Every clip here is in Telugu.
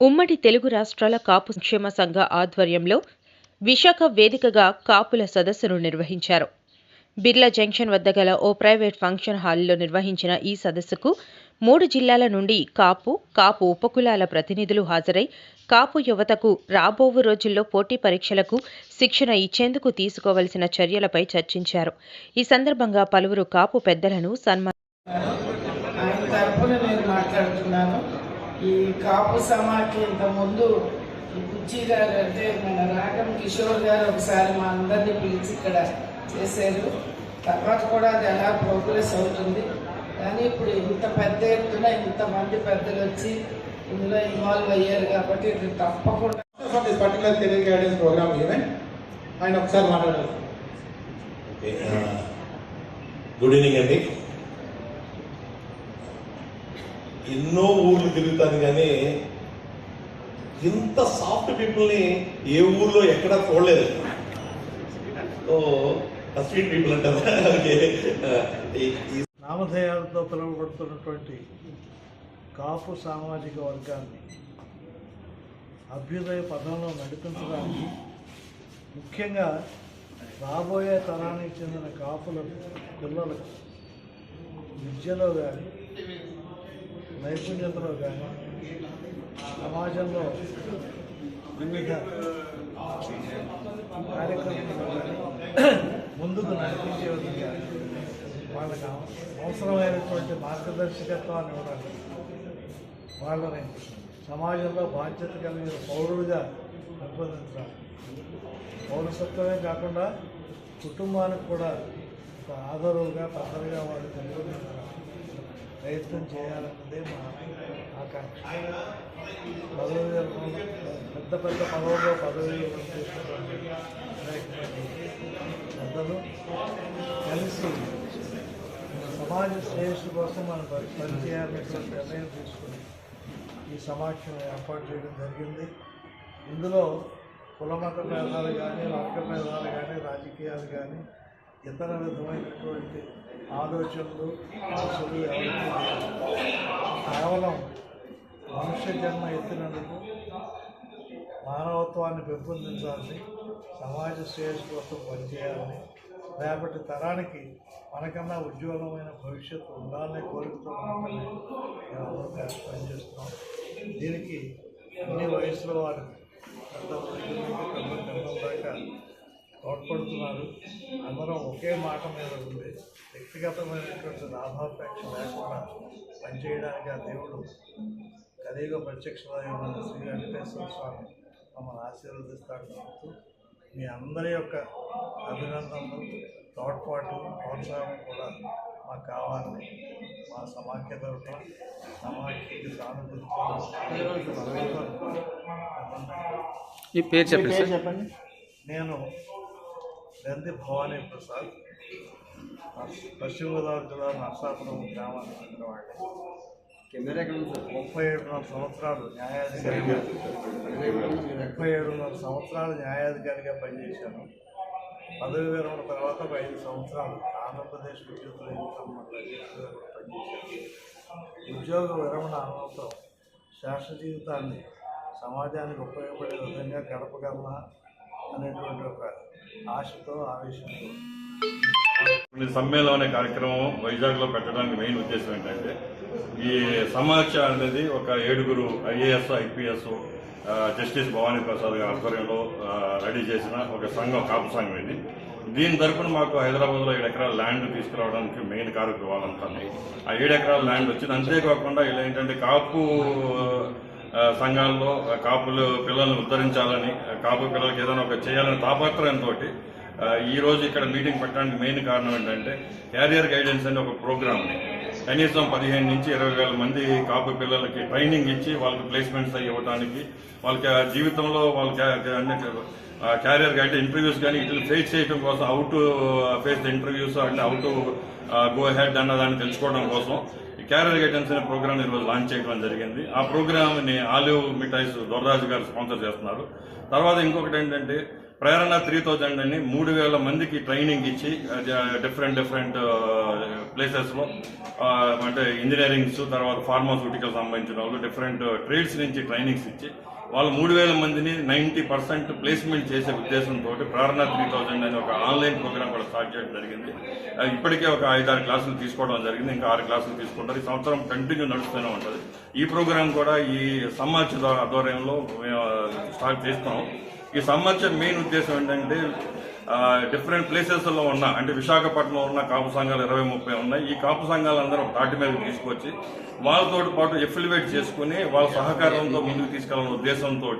ఉమ్మడి తెలుగు రాష్ట్రాల కాపు సంక్షేమ సంఘ ఆధ్వర్యంలో విశాఖ వేదికగా కాపుల సదస్సును నిర్వహించారు. బిర్లా జంక్షన్ వద్ద గల ఓ ప్రైవేట్ ఫంక్షన్ హాల్లో నిర్వహించిన ఈ సదస్సుకు మూడు జిల్లాల నుండి కాపు కాపు ఉపకులాల ప్రతినిధులు హాజరై కాపు యువతకు రాబోవు రోజుల్లో పోటీ పరీక్షలకు శిక్షణ ఇచ్చేందుకు తీసుకోవలసిన చర్యలపై చర్చించారు. ఈ సందర్భంగా పలువురు కాపు పెద్దలను సన్మానించారు. ఈ కాపు సమాఖ్య ఇంతకుముందు ఈ బుజ్జి గారు అంటే మన రాగం కిషోర్ గారు ఒకసారి మా అందరినీ పిలిచి ఇక్కడ చేశారు. తర్వాత కూడా అది ఎలా ప్రోగ్రెస్ అవుతుంది. కానీ ఇప్పుడు ఇంత పెద్ద ఎత్తున ఇంతమంది పెద్దలు వచ్చి ఇందులో ఇన్వాల్వ్ అయ్యారు కాబట్టి ఇది తప్పకుండా particular career guidance program event ఆయన ఒకసారి మాట్లాడారు ఆ, గుడ్ ఈవినింగ్ అండి ఎన్నో ఊర్లు తిరుగుతాను కానీ ఇంత సాఫ్ట్ పీపుల్ని ఏ ఊర్లో ఎక్కడా చూడలేదు. సో స్వీట్ పీపుల్ అంటారు. ఈ- నామధేయాలతో పిలువబడుతున్నటువంటి కాపు సామాజిక వర్గాన్ని అభ్యుదయ పదంలో నడిపించడానికి ముఖ్యంగా రాబోయే తరానికి చెందిన కాపులకు పిల్లలకు విద్యలో కానీ నైపుణ్యతలో కానీ సమాజంలో వివిధ కార్యక్రమాలు ముందుకు నడిపించే విధంగా వాళ్ళకి అవసరమైనటువంటి మార్గదర్శకత్వాన్ని ఇవ్వడానికి వాళ్ళని సమాజంలో బాధ్యత కలిగిన పౌరులుగా పెంపొందించాలి పౌరసత్వమే కాకుండా కుటుంబానికి కూడా ఒక ఆదరువుగా పెద్దలుగా వాళ్ళు పెంపొందించడానికి ప్రయత్నం చేయాలన్నదే మా ఆకాంక్ష. పదవి పెద్ద పెద్ద పదవుల్లో పదవి పెద్దలు కలిసి సమాజ శ్రేయస్సు కోసం మనం పని- పనిచేయాలనేటువంటి నిర్ణయం తీసుకుని ఈ సమాఖ్యం ఏర్పాటు చేయడం జరిగింది. ఇందులో కులమత భేదాలు కానీ వర్గ భేదాలు కానీ రాజకీయాలు కానీ ఇతర విధమైనటువంటి ఆలోచనలు ఆశలు కేవలం మనుష్య జన్మ ఎత్తినందుకు మానవత్వాన్ని పెంపొందించాలని సమాజ శ్రేయస్సు కోసం పనిచేయాలని రేపటి తరానికి మనకన్నా ఉజ్వలమైన భవిష్యత్తు ఉండాలనే కోరికతో మాత్రమే మేమందరం కలిసి పనిచేస్తున్నాం. దీనికి అన్ని వయసులో వారు గత దాకా తోడ్పడుతున్నారు. అందరం ఒకే మాట మీద ఉంది వ్యక్తిగతమైనటువంటి లాభాపేక్ష లేకుండా పనిచేయడానికి ఆ దేవుడు కలియుగ ప్రత్యక్షమైన శ్రీ వెంకటేశ్వర స్వామి మమ్మల్ని ఆశీర్వదిస్తాడు నమ్ముతూ మీ అందరి యొక్క అభినందనలు తోడ్పాటు ప్రోత్సాహం కూడా మాకు కావాలని మా సమాఖ్య తరఫున సమాఖ్యకి సానుభూతి. ఈ పేరు చెప్పండి. నేను నంది భవానీ ప్రసాద్. పశ్చిమ గోదావరి జిల్లా నర్సాపురం గ్రామానికి చెందినవాడిని ముప్పై ఏడున్నర సంవత్సరాలు న్యాయాధికారిగా ముప్పై ఏడున్నర సంవత్సరాలు. న్యాయాధికారిగా పనిచేశాను. పదవి విరమణ తర్వాత ఒక ఐదు సంవత్సరాలు ఆంధ్రప్రదేశ్ విద్యుత్ పనిచేశాను. ఉద్యోగ విరమణ అనంతరం శాశ్వత జీవితాన్ని సమాజానికి ఉపయోగపడే విధంగా గడపగలనా అనేటువంటి ఒక ఆశతో ఆవేశంతో. సమ్మేళనం అనే కార్యక్రమం వైజాగ్లో పెట్టడానికి మెయిన్ ఉద్దేశం ఏంటంటే ఈ సమాఖ్య అనేది ఒక ఏడుగురు IAS IPS justice Bhavani Prasad గారి ఆధ్వర్యంలో రెడీ చేసిన ఒక సంఘం కాపు సంఘం ఇది. దీని తరపున మాకు హైదరాబాద్లో ఏడు ఎకరాల ల్యాండ్ తీసుకురావడానికి మెయిన్ కారకులు వాళ్ళంతాను ఆ ఏడు ఎకరాల ల్యాండ్ వచ్చింది. అంతేకాకుండా ఇలా ఏంటంటే కాపు సంఘాల్లో కాపులు పిల్లల్ని ఉద్ధరించాలని కాపు పిల్లలకి ఏదైనా ఒక చేయాలని తాపత్రయంతో ఆ, ఈ రోజు ఇక్కడ మీటింగ్ పెట్టడానికి మెయిన్ కారణం ఏంటంటే క్యారియర్ గైడెన్స్ అనే ఒక ప్రోగ్రామ్ని కనీసం పదిహేను నుంచి ఇరవై వేల మంది కాపు పిల్లలకి ట్రైనింగ్ ఇచ్చి వాళ్ళకి ప్లేస్మెంట్స్ అయ్యి ఇవ్వడానికి వాళ్ళకి జీవితంలో వాళ్ళకి అన్ని క్యారియర్ గైడ్ ఇంటర్వ్యూస్ కానీ ఇట్లా ఫేస్ చేయడం కోసం అవుట్ ఫేస్ ద ఇంటర్వ్యూస్ అంటే అవుట్ గో హెడ్ అన్నదాన్ని తెలుసుకోవడం కోసం కేరళ గైడెన్స్ అనే ప్రోగ్రామ్ ఈరోజు లాంచ్ చేయడం జరిగింది. ఆ ప్రోగ్రామ్ని ఆలివ్ మిఠాయిస్ దొరరాజు గారు స్పాన్సర్ చేస్తున్నారు. తర్వాత ఇంకొకటి ఏంటంటే ప్రేరణ త్రీ థౌజండ్ అని మూడు వేల మందికి ట్రైనింగ్ ఇచ్చి డిఫరెంట్ డిఫరెంట్ ప్లేసెస్లో అంటే ఇంజనీరింగ్స్ తర్వాత ఫార్మాస్యూటికల్ సంబంధించిన వాళ్ళు డిఫరెంట్ ట్రేడ్స్ నుంచి ట్రైనింగ్స్ ఇచ్చి వాళ్ళు మూడు వేల మందిని నైంటీ పర్సెంట్ ప్లేస్మెంట్ చేసే ఉద్దేశంతో ప్రేరణ త్రీ థౌజండ్ అనే ఒక ఆన్లైన్ ప్రోగ్రామ్ కూడా స్టార్ట్ చేయడం జరిగింది. ఇప్పటికే ఒక ఐదారు క్లాసులు తీసుకోవడం జరిగింది. ఇంకా ఆరు క్లాసులు తీసుకుంటారు. ఈ సంవత్సరం కంటిన్యూ నడుస్తూనే ఉంటుంది. ఈ ప్రోగ్రామ్ కూడా ఈ సమాజ్ ఆధ్వర్యంలో మేము స్టార్ట్ చేస్తాం ఈ సమాచారం మెయిన్ ఉద్దేశం ఏంటంటే డిఫరెంట్ ప్లేసెస్లో ఉన్న అంటే విశాఖపట్నంలో ఉన్న కాపు సంఘాలు ఇరవై ముప్పై ఉన్నాయి. ఈ కాపు సంఘాలందరూ ఒక తాటి మీద తీసుకొచ్చి వాళ్ళతో పాటు ఎఫిలివేట్ చేసుకుని వాళ్ళ సహకారంతో ముందుకు తీసుకెళ్ళాలనే ఉద్దేశంతో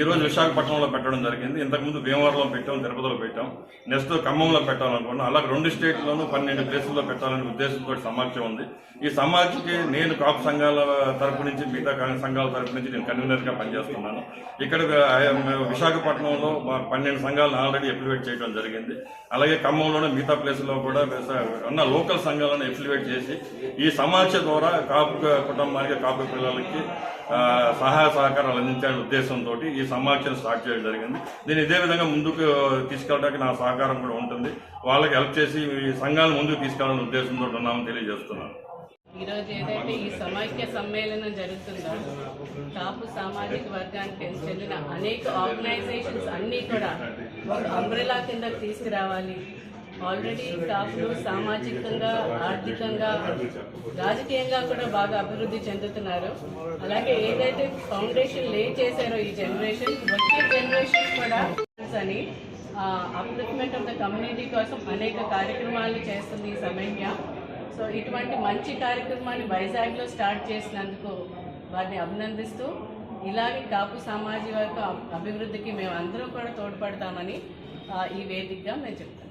ఈరోజు విశాఖపట్నంలో పెట్టడం జరిగింది. ఇంతకుముందు భీమవరంలో పెట్టాం తిరుపతిలో పెట్టాం. నెక్స్ట్ ఖమ్మంలో పెట్టాలనుకున్నాం. అలాగే రెండు స్టేట్లోనూ పన్నెండు ప్లేసుల్లో పెట్టాలనే ఉద్దేశంతో సమాఖ్య ఉంది. ఈ సమాఖ్యకి నేను కాపు సంఘాల తరపు నుంచి మిగతా సంఘాల తరపు నుంచి నేను కన్వీనర్గా పనిచేస్తున్నాను. ఇక్కడ విశాఖపట్నంలో పన్నెండు సంఘాలను ఆల్రెడీ ఎఫిలివేట్ చేయడం జరిగింది. అలాగే ఖమ్మంలోనే మిగతా ప్లేసుల్లో కూడా అన్న ఉన్న లోకల్ సంఘాలను ఎఫిలివేట్ చేసి ఈ సమాఖ్య ద్వారా కాపు కుటుంబానికి కాపు పిల్లలకి సహాయ సహకారాలు అందించే ఉద్దేశంతో ఈ సమాఖ్యను స్టార్ట్ చేయడం జరిగింది. దీన్ని ఇదే విధంగా ముందుకు తీసుకెళ్ళడానికి నా సహకారం కూడా ఉంటుంది. వాళ్ళకి హెల్ప్ చేసి ఈ సంఘాలను ముందుకు తీసుకెళ్ళాలనే ఉద్దేశంతో ఉన్నామని తెలియజేస్తున్నాను. ఈరోజు ఏదైతే ఈ సమైక్య సమ్మేళనం జరుగుతుందో కాపు సామాజిక వర్గానికి చెందిన అనేక ఆర్గనైజేషన్స్ అన్నీ కూడా ఒక అంబ్రెలా కింద తీసుకురావాలి. ఆల్రెడీ కాపులు సామాజికంగా ఆర్థికంగా రాజకీయంగా కూడా బాగా అభివృద్ధి చెందుతున్నారు. అలాగే ఏదైతే ఫౌండేషన్ లే చేశారో ఈ జనరేషన్ వచ్చే జనరేషన్ కూడా అని అప్లిఫ్మెంట్ ఆఫ్ ద కమ్యూనిటీ కోసం అనేక కార్యక్రమాలు చేస్తుంది ఈ సమైక్య. సో ఇటువంటి మంచి కార్యక్రమాన్ని వైజాగ్లో స్టార్ట్ చేసినందుకు వారిని అభినందిస్తూ ఇలాగే కాపు సామాజిక వర్గ అభివృద్ధికి మేము అందరూ కూడా తోడ్పడతామని ఈ వేదికగా మేము చెప్తాం